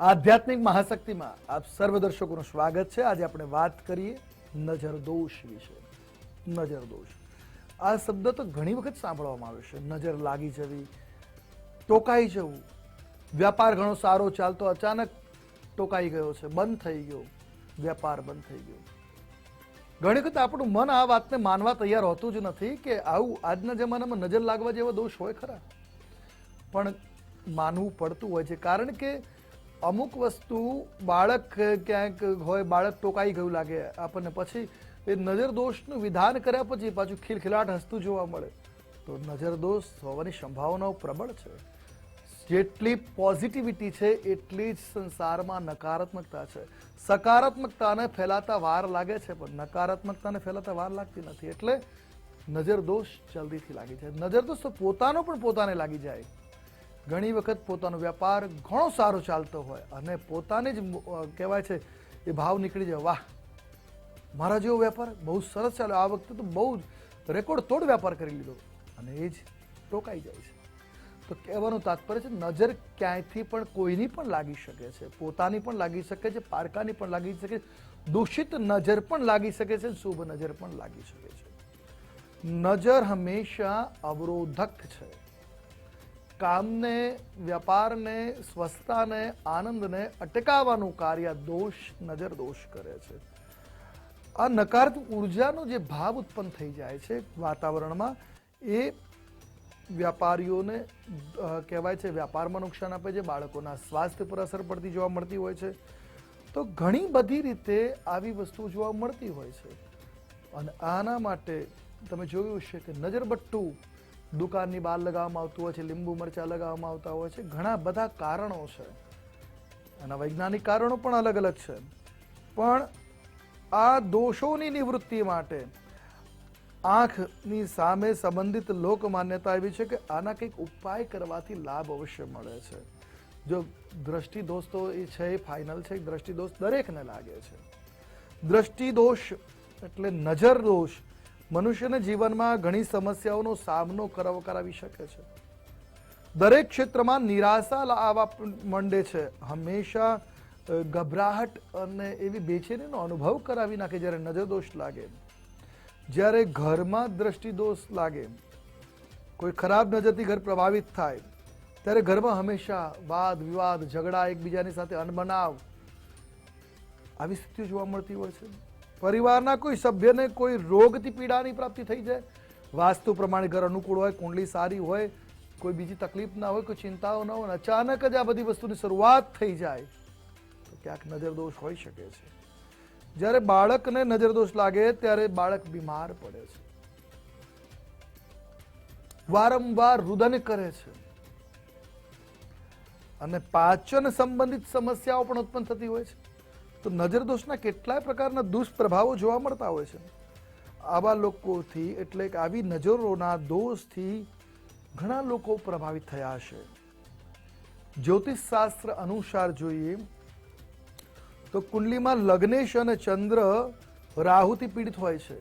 આધ્યાત્મિક મહાશક્તિમાં આપ સર્વ દર્શકોનું સ્વાગત છે. આજે આપણે વાત કરીએ નજર દોષ વિશે. નજર દોષ આ શબ્દ તો ઘણી વખત સાંભળવામાં આવે છે. નજર લાગી જવી, ટોકાઈ જવું. વ્યાપાર ઘણો સારો ચાલતો, અચાનક ટોકાઈ ગયો છે, બંધ થઈ ગયો. વેપાર બંધ થઈ ગયો. ઘણી વખત આપણું મન આ વાતને માનવા તૈયાર હોતું જ નથી કે આવું આજના જમાનામાં નજર લાગવા જેવા દોષ હોય ખરા. પણ માનવું પડતું હોય છે. કારણ કે અમુક વસ્તુ બાળક ક્યાંક હોય, બાળક ટોકાઈ ગયું લાગે આપણને. પછી એ નજર દોષનું વિધાન કર્યા પછી પાછું ખિલખિલાટ હસતું જોવા મળે. તો નજર દોષ હોવાની સંભાવનાઓ પ્રબળ છે. જેટલી પોઝિટિવિટી છે, એટલી જ સંસારમાં નકારાત્મકતા છે. સકારાત્મકતાને ફેલાતા વાર લાગે છે, પણ નકારાત્મકતાને ફેલાતા વાર લાગતી નથી. એટલે નજર દોષ જલ્દીથી લાગી જાય. નજર તો પોતાનો પણ પોતાને લાગી જાય. ઘણી વખત પોતાનો વ્યાપાર ઘણો સારો ચાલતો હોય અને પોતાને જ કહેવાય છે, એ ભાવ નીકળી જાય. વાહ, મારા જેવો વેપાર બહુ સરસ ચાલ્યો આ વખતે તો બહુ જ રેકોર્ડ તોડ વેપાર કરી લીધો. અને એ જ ટોકાઈ જાય છે. તો કહેવાનું તાત્પર્ય છે, નજર ક્યાંયથી પણ કોઈની પણ લાગી શકે છે, પોતાની પણ લાગી શકે છે, પારકાની પણ લાગી શકે છે, દૂષિત નજર પણ લાગી શકે છે, શુભ નજર પણ લાગી શકે છે. નજર હંમેશા અવરોધક છે. કામને, વ્યાપારને સ્વસ્થતાને આનંદને અટકાવવાનું કાર્ય દોષ, નજર દોષ કરે છે. આ નકારાત્મક ઉર્જાનો જે ભાવ ઉત્પન્ન થઈ જાય છે વાતાવરણમાં, એ વ્યાપારીઓને કહેવાય છે વ્યાપારમાં નુકસાન આપે છે, બાળકોના સ્વાસ્થ્ય પર અસર પડતી જોવા મળતી હોય છે. તો ઘણી બધી રીતે આવી વસ્તુઓ જોવા મળતી હોય છે. અને આના માટે તમે જોયું હશે કે નજરબટ્ટું દુકાનની બહાર લગાવવામાં આવતું હોય છે, લીંબુ મરચાં લગાવવામાં આવતા હોય છે, ઘણા બધા કારણો છે. એના વૈજ્ઞાનિક કારણો પણ અલગ અલગ છે. પણ આ દોષોની નિવૃત્તિ માટે આંખની સામે સંબંધિત લોક માન્યતા એવી છે કે આના કંઈક ઉપાય કરવાથી લાભ અવશ્ય મળે છે. જો દ્રષ્ટિ દોષ તો એ છે એ ફાઇનલ છે દ્રષ્ટિ દોષ દરેકને લાગે છે. દ્રષ્ટિ દોષ એટલે નજર દોષ મનુષ્યને જીવનમાં ઘણી સમસ્યાઓનો સામનો કરાવ, કરાવી શકે છે. દરેક ક્ષેત્રમાં નિરાશા આવવા માંડે છે. હંમેશા ગભરાહટ અને એવી બેચેનીનો અનુભવ કરાવી નાખે જ્યારે નજરદોષ લાગે. જ્યારે ઘરમાં દ્રષ્ટિદોષ લાગે. કોઈ ખરાબ નજરથી ઘર પ્રભાવિત થાય. ત્યારે ઘરમાં હંમેશા વાદ, વિવાદ, ઝઘડા એકબીજાની સાથે અનબનાવ. આવી સ્થિતિઓ જોવા મળતી હોય છે. પરિવારના કોઈ સભ્યને કોઈ રોગથી પીડાની પ્રાપ્તિ થઈ જાય, વાસ્તુ પ્રમાણે ઘર અનુકૂળ હોય, કુંડલી સારી હોય, કોઈ બીજી તકલીફ ના હોય, કોઈ ચિંતાઓ ના હોય અચાનક જ આ બધી વસ્તુની શરૂઆત થઈ જાય, તો ક્યાંક નજરદોષ હોઈ શકે છે. જ્યારે બાળકને નજરદોષ લાગે, ત્યારે બાળક બીમાર પડે છે. વારંવાર રુદન કરે છે. અને પાચન સંબંધિત સમસ્યાઓ પણ ઉત્પન્ન થતી હોય છે. તો નજર દોષના કેટલાય પ્રકારના દુષ્પ્રભાવો જોવા મળતા હોય છે. આવા લોકોથી એટલે કે આવી નજરોના દોષથી ઘણા લોકો પ્રભાવિત થયા હશે. જ્યોતિષ શાસ્ત્ર અનુસાર જોઈએ તો કુંડલીમાં લગ્નેશ અને ચંદ્ર રાહુથી પીડિત હોય છે.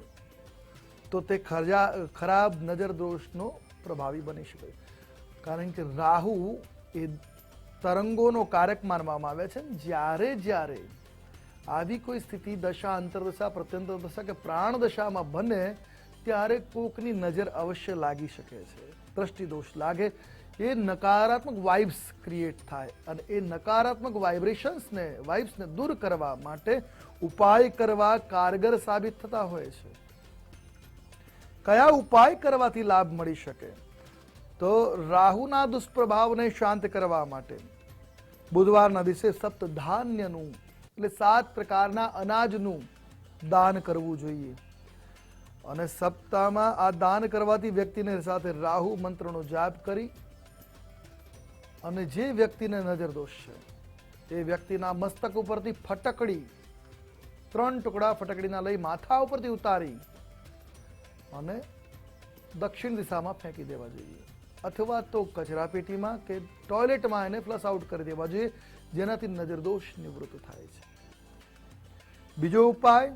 તો તે ખરા ખરાબ નજર દોષનો પ્રભાવી બની શકે. કારણ કે રાહુ એ તરંગોનો કારક માનવામાં આવે છે. જ્યારે જ્યારે આવી કોઈ સ્થિતિ, દશા, અંતરદશા પ્રત્યંતર દશા કે પ્રાણ દશામાં બને ત્યારે કોકની નજર અવશ્ય લાગી શકે છે. દ્રષ્ટિ દોષ લાગે, એ નકારાત્મક વાઇબ્સ ક્રિએટ થાય અને એ નકારાત્મક વાઇબ્રેશન્સને વાઇબ્સને દૂર કરવા માટે ઉપાય કરવા કારગર સાબિત થતા હોય છે. કયા ઉપાય કરવાથી લાભ મળી શકે? તો રાહુના દુષ્પ્રભાવને શાંત કરવા માટે. બુધવારના દિવસે સપ્ત ધાન્યનું એટલે સાત પ્રકારના અનાજનું દાન કરવું જોઈએ. અને સપ્તાહમાં આ દાન કરવાથી વ્યક્તિને સાથે રાહુ મંત્રનો જાપ કરી અને જે વ્યક્તિને નજર દોષ છે, એ વ્યક્તિના મસ્તક ઉપરથી ફટકડી, ત્રણ ટુકડા ફટકડીના લઈ માથા ઉપરથી ઉતારી અને દક્ષિણ દિશામાં ફેંકી દેવા જોઈએ. અથવા તો કચરાપેટીમાં કે ટોયલેટમાં એને ફ્લશ આઉટ કરી દેવા જોઈએ, જેનાથી નજરદોષ નિવૃત્ત થાય છે. બીજો ઉપાય,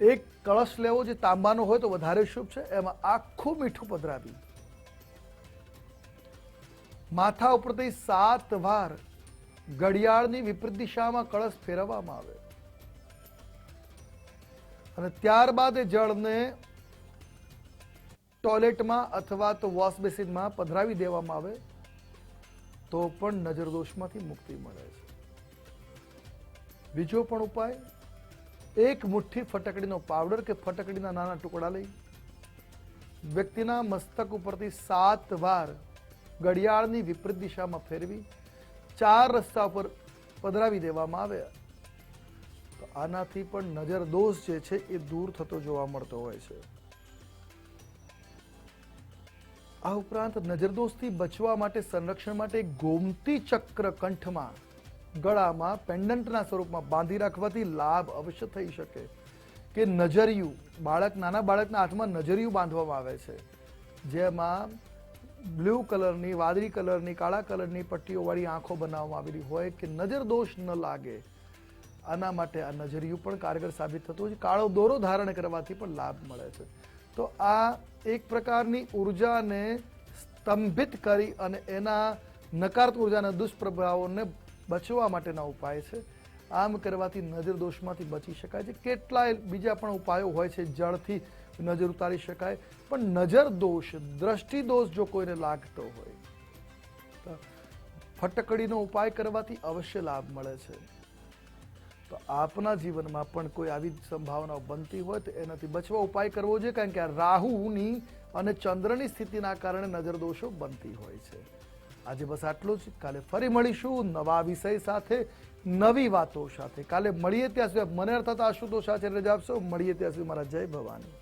એક કળશ લેવો જે તાંબાનો હોય તો વધારે શુભ છે, એમાં આખું મીઠું પધરાવી. માથા ઉપરથી સાત વાર ઘડિયાળની વિપરીત દિશામાં કળશ ફેરવવામાં આવે. અને ત્યારબાદ એ જળને ટોયલેટમાં અથવા તો વોશ બેસિનમાં પધરાવી દેવામાં આવે, તો પણ નજરદોષમાંથી મુક્તિ મળે છે. બીજો પણ ઉપાય, એક મુઠ્ઠી ફટકડીનો પાવડર કે ફટકડીના નાના ટુકડા લઈ, વ્યક્તિના મસ્તક ઉપરથી સાત વાર ઘડિયાળની વિપરીત દિશામાં ફેરવી, ચાર રસ્તા ઉપર પધરાવી દેવામાં આવે. આનાથી પણ નજર દોષ જે છે એ દૂર થતો જોવા મળતો હોય છે. આ ઉપરાંત નજરદોષથી બચવા માટે સંરક્ષણ માટે ગોમતી ચક્ર કંઠમાં ગળામાં પેન્ડન્ટના સ્વરૂપમાં બાંધી રાખવાથી લાભ અવશ્ય થઈ શકે. કે નજરિયું, બાળક, નાના બાળકના હાથમાં નજરિયું બાંધવામાં આવે છે. જેમાં બ્લુ કલરની, વાદળી કલરની, કાળા કલરની પટ્ટીઓવાળી આંખો બનાવવામાં આવેલી હોય કે નજર દોષ ન લાગે. આના માટે આ નજરિયું પણ કારગર સાબિત થતું હોય છે. કાળો દોરો ધારણ કરવાથી પણ લાભ મળે છે. તો આ એક પ્રકારની ઉર્જાને સ્તંભિત કરી અને એના નકારાત્મક ઉર્જાના દુષ્પ્રભાવોને બચવા માટેના ઉપાય છે. આમ કરવાથી નજર દોષમાંથી બચી શકાય છે. કેટલાય બીજા પણ ઉપાયો હોય છે જળથી નજર ઉતારી શકાય. પણ નજર દોષ, દ્રષ્ટિ દોષ જો કોઈને લાગતો હોય ફટકડીનો ઉપાય કરવાથી અવશ્ય લાભ મળે છે. તો આપના જીવનમાં પણ કોઈ આવી સંભાવનાઓ બનતી હોય તો એનાથી બચવા ઉપાય કરવો જોઈએ, કારણ કે આ રાહુની અને ચંદ્રની સ્થિતિના કારણે નજર દોષો બનતી હોય છે. આજે બસ આટલું જ. કાલે ફરી મળીશું નવા વિષય સાથે, નવી વાતો સાથે. કાલે મળીએ ત્યાં સુધી મને અર્થાત આશુતોષ આચાર્ય રજા આપશો. મળીએ ત્યાં સુધી મારા જય ભવાની.